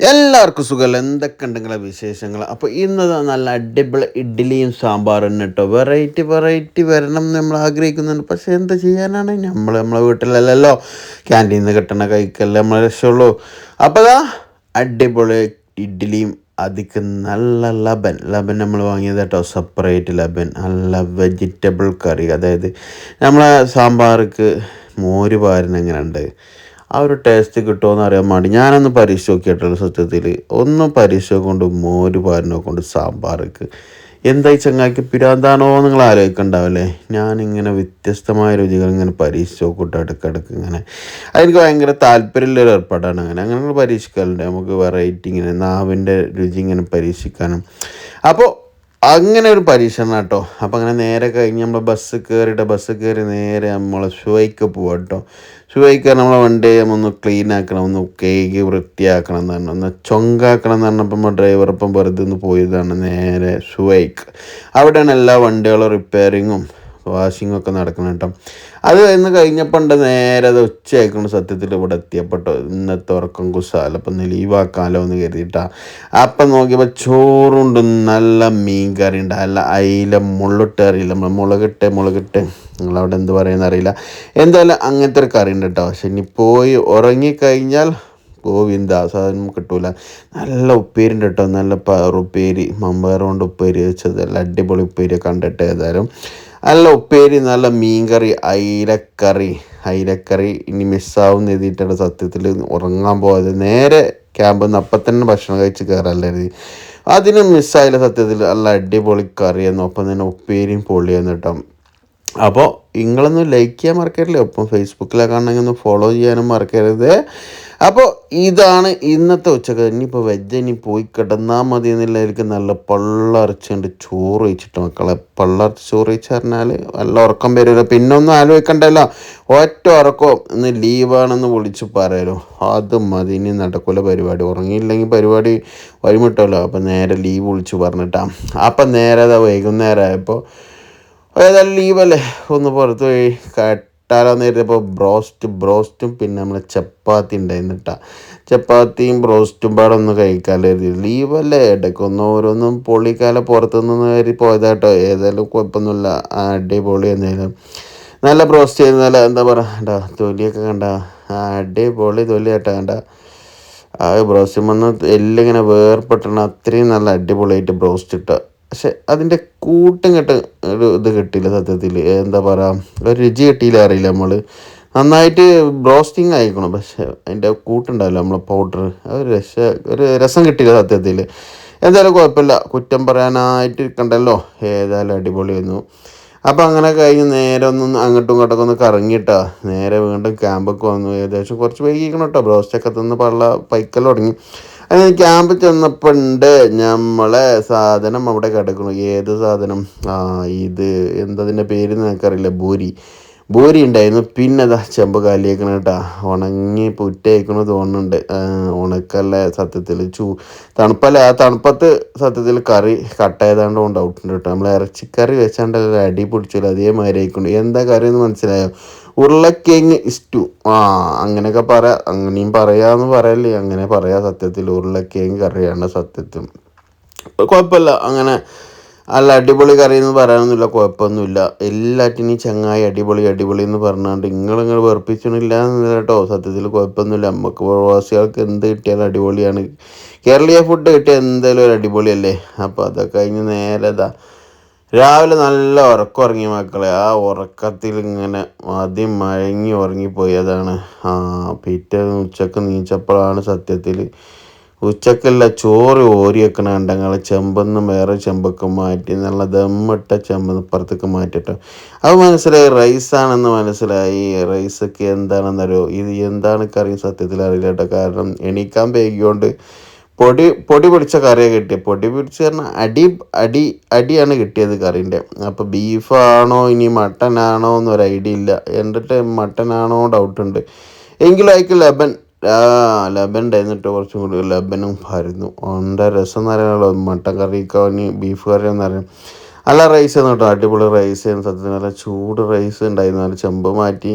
എല്ലാവർക്കും സുഖമല്ല? എന്തൊക്കെ ഉണ്ടെങ്കിലെ വിശേഷങ്ങൾ? അപ്പോൾ ഇന്ന് നല്ല അടിപൊളി ഇഡ്ഡലിയും സാമ്പാറും കേട്ടോ. വെറൈറ്റി വെറൈറ്റി വരണം എന്ന് നമ്മൾ ആഗ്രഹിക്കുന്നുണ്ട്. പക്ഷേ എന്താ ചെയ്യാനാണ്? നമ്മൾ നമ്മളെ വീട്ടിലല്ലല്ലോ. ക്യാന്റീനിൽ നിന്ന് കിട്ടണ കഴിക്കല്ലേ നമ്മളെ രക്ഷമുള്ളൂ അപ്പോൾ അതാ അടിപൊളി ഇഡ്ഡലിയും അതിക്ക് നല്ല ലബൻ. ലബൻ നമ്മൾ വാങ്ങിയത് കേട്ടോ. സെപ്പറേറ്റ് ലബൻ. നല്ല വെജിറ്റബിൾ കറി. അതായത് നമ്മളെ സാമ്പാർക്ക് മോര് പാരൻ എങ്ങനെയുണ്ട്? ആ ഒരു ടേസ്റ്റ് കിട്ടുമോയെന്ന് അറിയാൻ വേണ്ടി ഞാനൊന്ന് പരീക്ഷ നോക്കിയിട്ടുള്ള സത്യത്തിൽ ഒന്ന് പരീക്ഷ കൊണ്ട് മോര് പാരനോ കൊണ്ട് സാമ്പാർക്ക് എന്തായി ചങ്ങാക്ക് പിരാന്താണോ നിങ്ങൾ ആലോചിക്കണ്ടാവല്ലേ ഞാനിങ്ങനെ വ്യത്യസ്തമായ രുചികൾ ഇങ്ങനെ പരീക്ഷിച്ച് നോക്കൂട്ടോ ഇടയ്ക്കിടയ്ക്ക് ഇങ്ങനെ. അതെനിക്ക് ഭയങ്കര താല്പര്യമുള്ളൊരു ഏർപ്പാടാണ് അങ്ങനെ. അങ്ങനെ പരീക്ഷിക്കാറുണ്ട്. നമുക്ക് വെറൈറ്റി ഇങ്ങനെ നാവിന്റെ രുചി ഇങ്ങനെ പരീക്ഷിക്കാനും. അപ്പോൾ അങ്ങനെ ഒരു പരീക്ഷണം കേട്ടോ അപ്പം അങ്ങനെ നേരെ കഴിഞ്ഞ് നമ്മൾ ബസ് കയറിയിട്ട് ബസ് കയറി നേരെ നമ്മൾ ഷുവൈക്ക് പോവാം കേട്ടോ ഷുവൈക്ക് നമ്മളെ വണ്ടി ഒന്ന് ക്ലീൻ ആക്കണം ഒന്ന് കേക്ക് വൃത്തിയാക്കണം എന്ന് പറഞ്ഞു ഒന്ന് ചൊങ്കാക്കണം എന്ന് പറഞ്ഞപ്പോൾ നമ്മൾ ഡ്രൈവർ ഇപ്പം വെറുതെ ഒന്ന് പോയതാണ് നേരെ ഷുവൈക്ക്. അവിടെയാണ് എല്ലാ വണ്ടികളും റിപ്പയറിങ്ങും വാഷിങ്ങും ഒക്കെ നടക്കണം കേട്ടോ. അത് ഇന്ന് കഴിഞ്ഞപ്പോൾ ഉണ്ട് നേരെ അത് ഉച്ചയായിക്കൊണ്ട് സത്യത്തിൽ ഇവിടെ എത്തിയപ്പെട്ടോ. ഇന്നത്തെ ഉറക്കം കുസാല അപ്പം ഒന്ന് ലീവാക്കാമല്ലോ എന്ന് കരുതിയിട്ടാ. അപ്പം നോക്കിയപ്പോൾ ചോറുണ്ട് നല്ല മീൻ കറി ഉണ്ട്. നല്ല അയില മുള്ളിട്ട് അറിയില്ല. നമ്മൾ മുളകിട്ട് മുളകിട്ട്. നിങ്ങളവിടെ എന്ത് പറയുന്ന അറിയില്ല. എന്തായാലും അങ്ങനത്തെ ഒരു കറി ഉണ്ട് കേട്ടോ. പക്ഷെ ഇനി പോയി ഉറങ്ങിക്കഴിഞ്ഞാൽ ഗോവിന്ദ സാധനം കിട്ടൂല. നല്ല ഉപ്പേരി ഉണ്ട് കേട്ടോ. നല്ല പയറുപ്പേരി മമ്പയർ കൊണ്ട് ഉപ്പേരി വെച്ചത്. നല്ല അടിപൊളി ഉപ്പേരി കണ്ടിട്ട് ഏതായാലും നല്ല ഉപ്പേരി നല്ല മീൻകറി അയിലക്കറി. അയിലക്കറി ഇനി മിസ്സാവും എഴുതിയിട്ടാണ് സത്യത്തിൽ ഉറങ്ങാൻ പോയത്. നേരെ ക്യാമ്പിൽ നിന്ന് അപ്പം തന്നെ ഭക്ഷണം കഴിച്ച് കയറല്ലായിരുന്നു അതിന് മിസ്സായില്ല സത്യത്തിൽ നല്ല അടിപൊളി കറിയായിരുന്നു. ഒപ്പം തന്നെ ഉപ്പേരിയും പൊള്ളിയായിരുന്നു കേട്ടോ. അപ്പോൾ നിങ്ങളൊന്ന് ലൈക്ക് ചെയ്യാൻ മറക്കരുത്. ഒപ്പം ഫേസ്ബുക്കിലൊക്കെ ആണെങ്കിൽ ഒന്ന് ഫോളോ ചെയ്യാനും മറക്കരുത്. അപ്പോൾ ഇതാണ് ഇന്നത്തെ ഉച്ചയ്ക്ക്. ഇനിയിപ്പോൾ വെജ് ഇനി പോയി കിടന്നാൽ മതി എന്നുള്ളതിലേക്ക് നല്ല പള്ളറച്ചുകൊണ്ട് ചോറ് വെച്ചിട്ട് മക്കളെ. പള്ളറച്ച് ചോറ് വെച്ച് പറഞ്ഞാൽ നല്ല ഉറക്കം വരില്ല പിന്നെ ഒന്നും ആലോചിക്കണ്ടല്ലോ. ഒറ്റ ഉറക്കം. ഇന്ന് ലീവാണെന്ന് വിളിച്ച് പറയലോ. അത് മതി. ഇനി നടക്കൂല പരിപാടി. ഉറങ്ങിയില്ലെങ്കിൽ പരിപാടി വഴിമുട്ടല്ലോ. അപ്പം നേരെ ലീവ് വിളിച്ച് പറഞ്ഞിട്ടാ. അപ്പം നേരെ അതാ വൈകുന്നേരമായപ്പോൾ ഏതായാലും ലീവല്ലേ ഒന്ന് പുറത്ത് പോയി കട്ടാലോ നേരിട്ടപ്പോൾ ബ്രോസ്റ്റ് ബ്രോസ്റ്റും പിന്നെ നമ്മൾ ചപ്പാത്തി ഉണ്ടായിരുന്നു കേട്ടോ ചപ്പാത്തിയും ബ്രോസ്റ്റും പാടെ ഒന്ന് കഴിക്കാമായിരുന്നു ലീവല്ലേ ഇടയ്ക്ക് ഒന്ന് ഓരോന്നും പൊള്ളിക്കാല പുറത്തുനിന്ന് കയറി പോയതാട്ടോ. ഏതായാലും കുഴപ്പമൊന്നുമില്ല. അടിപൊളി എന്തായാലും. നല്ല ബ്രോസ്റ്റ് ചെയ്യുന്ന നല്ല എന്താ പറയുക തൊലിയൊക്കെ കണ്ട? അടിപൊളി തൊലി കേട്ടോ കണ്ട. ആ ബ്രോസ്റ്റ് വന്ന് എല്ലിങ്ങനെ വേർപെട്ടണം അത്രയും നല്ല അടിപൊളിയായിട്ട് ബ്രോസ്റ്റ് ഇട്ട പക്ഷെ അതിന്റെ കൂട്ടും കെട്ട് ഒരു ഇത് കിട്ടിയില്ല സത്യത്തിൽ. എന്താ പറയുക ഒരു രുചി കിട്ടിയില്ല അറിയില്ല നമ്മൾ നന്നായിട്ട് ബ്രോസ്റ്റിംഗ് ആയിക്കണം പക്ഷെ അതിന്റെ കൂട്ടുണ്ടാവില്ല നമ്മളെ പൗഡർ ഒരു രസ ഒരു രസം കിട്ടിയില്ല സത്യത്തിൽ. എന്തായാലും കുഴപ്പമില്ല. കുറ്റം പറയാനായിട്ട് ഇരിക്കണ്ടല്ലോ. ഏതായാലും അടിപൊളിയായിരുന്നു. അപ്പോൾ അങ്ങനെ കഴിഞ്ഞ് നേരെ ഒന്ന് അങ്ങോട്ടും ഇങ്ങോട്ടൊക്കെ ഒന്ന് കറങ്ങിയിട്ടാ. നേരെ വീണ്ടും ക്യാമ്പൊക്കെ വന്നു. ഏകദേശം കുറച്ച് വൈകിക്കണം കേട്ടോ ബ്രോസ്റ്റൊക്കെ തിന്ന് പള്ള പൈക്കൽ തുടങ്ങി. അങ്ങനെ ക്യാമ്പ് ചെന്നപ്പോൾ ഉണ്ട് നമ്മളെ സാധനം അവിടെ കിടക്കണു ഏത് സാധനം? ആ ഇത്. എന്തതിന്റെ പേര് എന്ന് നിനക്കറിയില്ല? ഭൂരി ഭൂരി ഉണ്ടായിരുന്നു. പിന്നെ അതാ ചെമ്പ് കാലിയേക്കണ കേട്ടാ. ഉണങ്ങി പുറ്റയക്കണ തോന്നുന്നുണ്ട്. ഉണക്കല്ല സത്യത്തിൽ ചൂ തണുപ്പല്ല? ആ തണുപ്പത്ത് സത്യത്തിൽ കറി കട്ടായതാണ്ട് കൊണ്ട് ഔട്ടുണ്ട് കേട്ടോ. നമ്മൾ ഇറച്ചിക്കറി വെച്ചാണ്ട് അടി പിടിച്ചില്ല അതേമാതിരി ആയിക്കൊണ്ട്. എന്താ കറി എന്ന് മനസ്സിലായോ? ഉരുളക്കിഴങ്ങ് ഇസ്റ്റു. ആ അങ്ങനെയൊക്കെ പറയാം അങ്ങനെയും പറയാന്ന് പറയല്ലേ. അങ്ങനെ പറയാ സത്യത്തിൽ. ഉരുളക്കിഴങ്ങ് കറിയാണ് സത്യത്തിൽ. കുഴപ്പമില്ല. അങ്ങനെ അല്ല അടിപൊളി കറി എന്ന് പറയാനൊന്നുമില്ല കുഴപ്പമൊന്നുമില്ല. എല്ലാറ്റിനും ചങ്ങായി അടിപൊളി അടിപൊളി എന്ന് പറഞ്ഞാണ്ട് നിങ്ങളിങ്ങനെ വെറുപ്പിച്ചിട്ടില്ല വെറുപ്പിച്ചണില്ല എന്ന് കേട്ടോ സത്യത്തിൽ കുഴപ്പമൊന്നുമില്ല. നമുക്ക് പ്രവാസികൾക്ക് എന്ത് കിട്ടിയാലും അടിപൊളിയാണ്. കേരളീയ ഫുഡ് കിട്ടിയാൽ എന്തായാലും ഒരു അടിപൊളിയല്ലേ? അപ്പോൾ അതൊക്കെ കഴിഞ്ഞ് നേരെ ഇതാ. രാവിലെ നല്ല ഉറക്കം ഉറങ്ങി മക്കളെ. ആ ഉറക്കത്തിൽ ഇങ്ങനെ ആദ്യം മഴങ്ങി ഉറങ്ങിപ്പോയതാണ് ആ പിറ്റേ ഉച്ചയ്ക്ക് നീച്ചപ്പോഴാണ് സത്യത്തിൽ ഉച്ചക്കല്ല ചോറ് ഓരി വെക്കണ കണ്ടങ്ങൾ ചെമ്പെന്ന് വേറെ ചെമ്പൊക്കെ മാറ്റി നല്ല ദമ്മിട്ട ചെമ്പ് ഇപ്പുറത്തേക്ക് മാറ്റിയിട്ട്. അത് മനസ്സിലായി റൈസാണെന്ന് മനസ്സിലായി. റൈസൊക്കെ എന്താണെന്നറിയോ? ഇത് എന്താണ് കറി സത്യത്തിൽ അറിയില്ല കേട്ടോ. കാരണം എണീക്കാൻ വൈകിയോണ്ട് പൊടി പൊടി പിടിച്ച കറിയാണ് കിട്ടിയത് പൊടി പിടിച്ച് പറഞ്ഞാൽ അടി അടി അടിയാണ് കിട്ടിയത് കറീന്റെ. അപ്പോൾ ബീഫാണോ ഇനി മട്ടനാണോ എന്നൊരു ഐഡിയ ഇല്ല. എന്നിട്ട് മട്ടനാണോ ഡൗട്ടുണ്ട് എങ്കിലും അയക്ക് ലബൻ ആ ലബൻ ഉണ്ടായിരുന്നിട്ട് കുറച്ചും കൂടി ലബനും ആയിരുന്നു. എന്താ രസം എന്ന് പറയാനുള്ളൂ മട്ടൻ കറി ഇനി ബീഫ് കറി എന്ന് പറയാം നല്ല റൈസ് കേട്ടോ അടിപൊളി റൈസ് ആണ് സത്യത്തിൽ നല്ല ചൂട് റൈസ് ഉണ്ടായിരുന്നു. നല്ല ചെമ്പ് മാറ്റി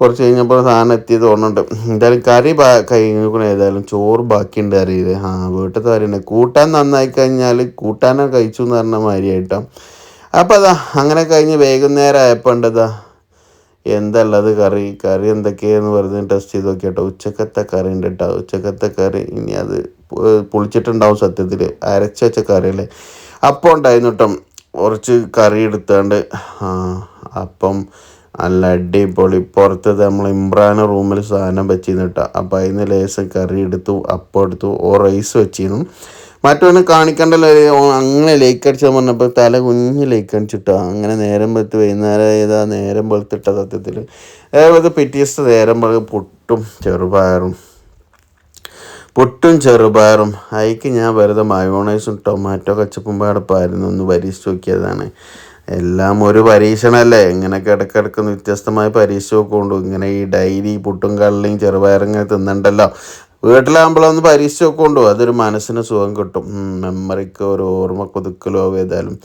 കുറച്ച് കഴിഞ്ഞപ്പോൾ സാധനം എത്തിയത് ഓർമ്മയുണ്ട് എന്തായാലും കറി കഴിഞ്ഞിരിക്കണം. ഏതായാലും ചോറ് ബാക്കിയുണ്ട് അറിയില്ലേ ആ വീട്ടിലത്തെ അറിയുന്നത് കൂട്ടാൻ നന്നായി കഴിഞ്ഞാൽ കൂട്ടാനോ കഴിച്ചു എന്ന് പറഞ്ഞ മാതിരിയായിട്ടോ അപ്പോൾ അതാ അങ്ങനെ കഴിഞ്ഞ് വൈകുന്നേരം ആയപ്പോൾ ഉണ്ടതാ എന്തല്ലത് കറി? കറി എന്തൊക്കെയാന്ന് പറഞ്ഞ് ടെസ്റ്റ് ചെയ്ത് നോക്കിയാട്ടോ. ഉച്ചക്കത്തെ കറി ഉണ്ട് കേട്ടോ ഉച്ചക്കത്തെ കറി ഇനി അത് പൊളിച്ചിട്ടുണ്ടാവും സത്യത്തിൽ അരച്ച വെച്ച കറിയല്ലേ. അപ്പം ഉണ്ടായിരുന്നു കേട്ടോ കുറച്ച് കറി എടുത്താണ്ട് അപ്പം നല്ല അടിപൊളി. പുറത്തത് നമ്മൾ ഇമ്രാൻ റൂമിൽ സാധനം വെച്ചിരുന്നു കേട്ടോ അപ്പം അതിന് ലേശം കറി എടുത്തു അപ്പം എടുത്തു. ഓ റൈസ് വെച്ചിരുന്നു. മറ്റവന് കാണിക്കണ്ടല്ലോ അങ്ങനെ ലേക്ക് അടിച്ചാൽ പറഞ്ഞപ്പോൾ തല കുഞ്ഞ് ലേക്ക് അടിച്ചിട്ടോ. അങ്ങനെ നേരം വെളുത്ത് വൈകുന്നേരം ഏതാ നേരം വെളുത്തിട്ട സത്യത്തിൽ അതേപോലെ പിറ്റീസ് നേരം വെളുത്ത് പൊട്ടും ചെറുപയറും. പൊട്ടും ചെറുപയറും. അതിക്ക് ഞാൻ വെറുതെ മയോണൈസും ടൊമാറ്റോ കച്ചപ്പും പാടപ്പായിരുന്നു. ഒന്ന് പരീക്ഷിച്ച് നോക്കിയതാണ്. എല്ലാം ഒരു പരീക്ഷണമല്ലേ ഇങ്ങനെ ഇടയ്ക്കിടയ്ക്ക് വ്യത്യസ്തമായ പരീക്ഷ നോക്കുകൊണ്ടു ഇങ്ങനെ ഈ ഡൈലി പുട്ടും കള്ളിയും ചെറുപയറും ഇങ്ങനെ തിന്നണ്ടല്ലോ. വീട്ടിലാകുമ്പോഴൊന്ന് പരീക്ഷിച്ച് നോക്കുകൊണ്ടു അതൊരു മനസ്സിന് സുഖം കിട്ടും. മെമ്മറിക്ക് ഒരു ഓർമ്മ കൊതുക്കലോ ഏതായാലും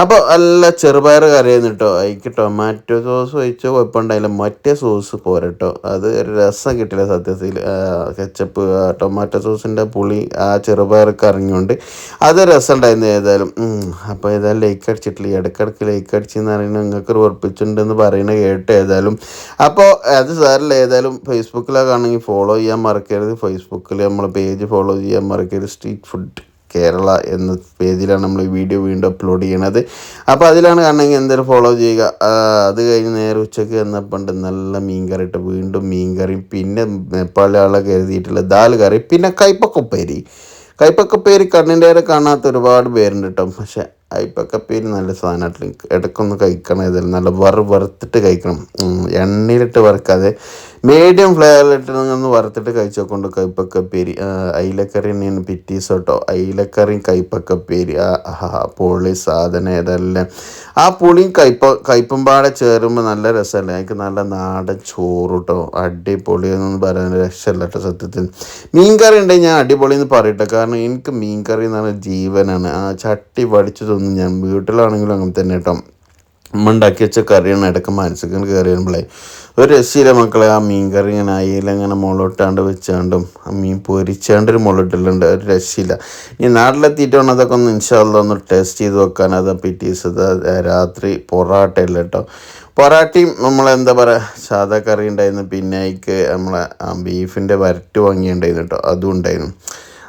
അപ്പോൾ നല്ല ചെറുപയർ കറിയായിരുന്നു കേട്ടോ അതിക്ക് ടൊമാറ്റോ സോസ് ഒഴിച്ചോ കുഴപ്പമുണ്ടായില്ല മറ്റേ സോസ് പോരട്ടോ അത് ഒരു രസം കിട്ടില്ല സത്യത്തിൽ. കെച്ചപ്പ് ടൊമാറ്റോ സോസിന്റെ പുളി ആ ചെറുപയർ കറിഞ്ഞുകൊണ്ട് അത് രസം ഉണ്ടായിരുന്നു ഏതായാലും അപ്പോൾ ഏതായാലും ലൈക്ക് അടിച്ചിട്ടില്ല. ഇടയ്ക്കിടയ്ക്ക് ലൈക്ക് അടിച്ചെന്ന് പറയുന്നത് നിങ്ങൾക്ക് ഉറപ്പിച്ചിട്ടുണ്ടെന്ന് പറയുന്നത് കേട്ട് ഏതായാലും. അപ്പോൾ അത് സാറില്ല ഏതായാലും ഫേസ്ബുക്കിലൊക്കെ ആണെങ്കിൽ ഫോളോ ചെയ്യാൻ മറക്കരുത്. ഫേസ്ബുക്കിൽ നമ്മൾ പേജ് ഫോളോ ചെയ്യാൻ മറക്കരുത്. സ്ട്രീറ്റ് ഫുഡ് കേരള എന്ന പേജിലാണ് നമ്മൾ വീഡിയോ വീണ്ടും അപ്ലോഡ് ചെയ്യണത്. അപ്പോൾ അതിലാണ് കാണണമെങ്കിൽ എന്തായാലും ഫോളോ ചെയ്യുക. അത് കഴിഞ്ഞ് നേരെ ഉച്ചയ്ക്ക് വന്നപ്പോൾ നല്ല മീൻ കറി ഇട്ട് വീണ്ടും മീൻ കറി പിന്നെ നേപ്പാളികളെ കരുതിയിട്ടുള്ള ദാൽ കറി പിന്നെ കൈപ്പക്കുപ്പേരി. കൈപ്പക്കപ്പേരി കണ്ണിന്റെ കാണാത്ത ഒരുപാട് പേരുണ്ട് കേട്ടോ പക്ഷെ അയ്പക്കപ്പേരി നല്ല സാധനമായിട്ട് ഇടയ്ക്കൊന്ന് കഴിക്കണം ഇതിൽ നല്ല വറു വറുത്തിട്ട് കഴിക്കണം. എണ്ണയിലിട്ട് വറുക്കാതെ മീഡിയം ഫ്ലെയറിലിട്ട് ഒന്ന് വറുത്തിട്ട് കഴിച്ചു നോക്കൊണ്ട് കയ്പക്കപ്പേരി അയിലക്കറി തന്നെയാണ് പിറ്റീസ് കേട്ടോ. അയിലക്കറിയും കൈപ്പക്കപ്പേരി ആ പൊളി സാധനം ഇതെല്ലാം ആ പുളിയും കയ്പ കയ്പും പാടെ ചേരുമ്പോൾ നല്ല രസമല്ലേ എനിക്ക് നല്ല നാടൻ ചോറ് കേട്ടോ അടിപൊളി എന്നൊന്നും പറയാൻ രക്ഷമല്ല കേട്ടോ സത്യത്തിൽ. മീൻകറി ഉണ്ടെങ്കിൽ ഞാൻ അടിപൊളി എന്ന് പറയട്ടെ. കാരണം എനിക്ക് മീൻകറി എന്ന് പറഞ്ഞാൽ ജീവനാണ്. ആ ചട്ടി തോന്നും ഞാൻ വീട്ടിലാണെങ്കിലും അങ്ങനെ തന്നെ കേട്ടോ. അമ്മ ഉണ്ടാക്കി വെച്ച കറിയാണ്. ഇടയ്ക്ക് മനസ്സിൽ കയറി വരുമ്പോഴേ ഒരു രസീല മക്കളെ ആ മീൻ കറി ഇങ്ങനെ അയിലിങ്ങനെ മുളട്ടാണ്ട് വെച്ചാണ്ടും ആ മീൻ പൊരിച്ചാണ്ട് ഒരു മുളട്ടിലുണ്ട് ഒരു രസീല. ഇനി നാട്ടിലെത്തിയിട്ട് വേണം അതൊക്കെ ഒന്ന് ഇൻഷാല്ല ഒന്ന് ടേസ്റ്റ് ചെയ്ത് വെക്കാൻ അത് പിറ്റീസത് രാത്രി പൊറാട്ടയില്ല കേട്ടോ. പൊറാട്ടയും നമ്മളെന്താ പറയുക സാധാ കറി ഉണ്ടായിരുന്നു. പിന്നെ അതിക്ക് നമ്മളെ ബീഫിന്റെ വരട്ട് വാങ്ങിയുണ്ടായിരുന്നു കേട്ടോ. അതും ഉണ്ടായിരുന്നു.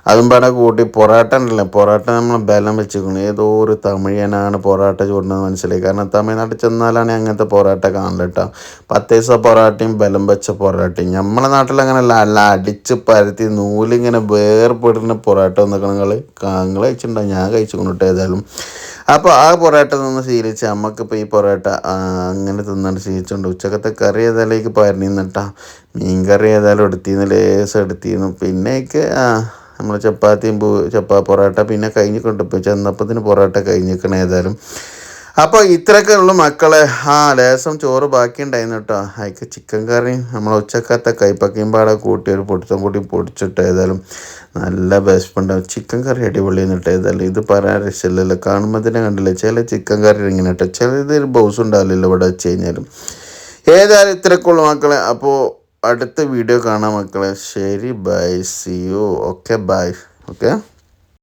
അതും പാടെ കൂട്ടി പൊറാട്ട ഉണ്ടല്ലോ. പൊറാട്ട നമ്മൾ ബലം വെച്ചിരിക്കണം ഏതോ ഒരു തമിഴനാണ് പൊറാട്ട ചൂടുന്നത് മനസ്സിലായി. കാരണം തമിഴ്നാട്ടിൽ ചെന്നാലാണ് അങ്ങനത്തെ പൊറാട്ട കാണില്ല കേട്ടോ. പത്തേസ പൊറാട്ടയും ബലം വെച്ച പൊറാട്ടയും. നമ്മളെ നാട്ടിൽ അങ്ങനെ അല്ല. അടിച്ച് പരത്തി നൂലിങ്ങനെ വേർപെടുന്ന പൊറാട്ട എന്നൊക്കെ നിങ്ങൾ നിങ്ങൾ കഴിച്ചിട്ടുണ്ടാവും ഞാൻ കഴിച്ചു ഏതായാലും. അപ്പോൾ ആ പൊറോട്ട നിന്ന് ശീലിച്ച് നമുക്കിപ്പോൾ ഈ പൊറോട്ട അങ്ങനെ തിന്നാണ്ട് ശീലിച്ചുകൊണ്ട് ഉച്ചക്കത്തെ കറി ഏതായാലും പരന്നിന്നിട്ടാ മീൻ കറി ഏതായാലും എടുത്തിന്ന് ലേസം എടുത്തിരുന്നു പിന്നെ ആ നമ്മൾ ചപ്പാത്തിയും ചപ്പാ പൊറോട്ട പിന്നെ കഴിഞ്ഞിക്കൊണ്ട് ഇപ്പോൾ ചെന്നപ്പത്തിന് പൊറോട്ട കഴിഞ്ഞിരിക്കണം ഏതായാലും. അപ്പോൾ ഇത്രയൊക്കെ ഉള്ളു മക്കളെ. ആ ലേസം ചോറ് ബാക്കി ഉണ്ടായിരുന്നു കേട്ടോ അതിക്ക് ചിക്കൻ കറിയും നമ്മൾ ഉച്ചക്കത്തെ കൈപ്പക്കയും പാടെ കൂട്ടി ഒരു പൊടിത്തം കൂടി പൊടിച്ചിട്ട് ഏതായാലും നല്ല ബെസ്റ്റ് ചിക്കൻ കറി അടിപൊളി എന്നിട്ട് ഏതായാലും. ഇത് പറയാൻ രക്ഷയില്ലല്ലോ. കാണുമ്പോൾ തന്നെ കണ്ടില്ല? ചില ചിക്കൻ കറി ഇങ്ങനെ കേട്ടോ ചിലത് ബൗസ് ഉണ്ടാവില്ലല്ലോ ഇവിടെ വെച്ച് കഴിഞ്ഞാലും. ഏതായാലും ഇത്രയൊക്കെ ഉള്ളു മക്കളെ. അപ്പോൾ അടുത്ത വീഡിയോ കാണാം മക്കളെ. ശരി bye see you okay bye okay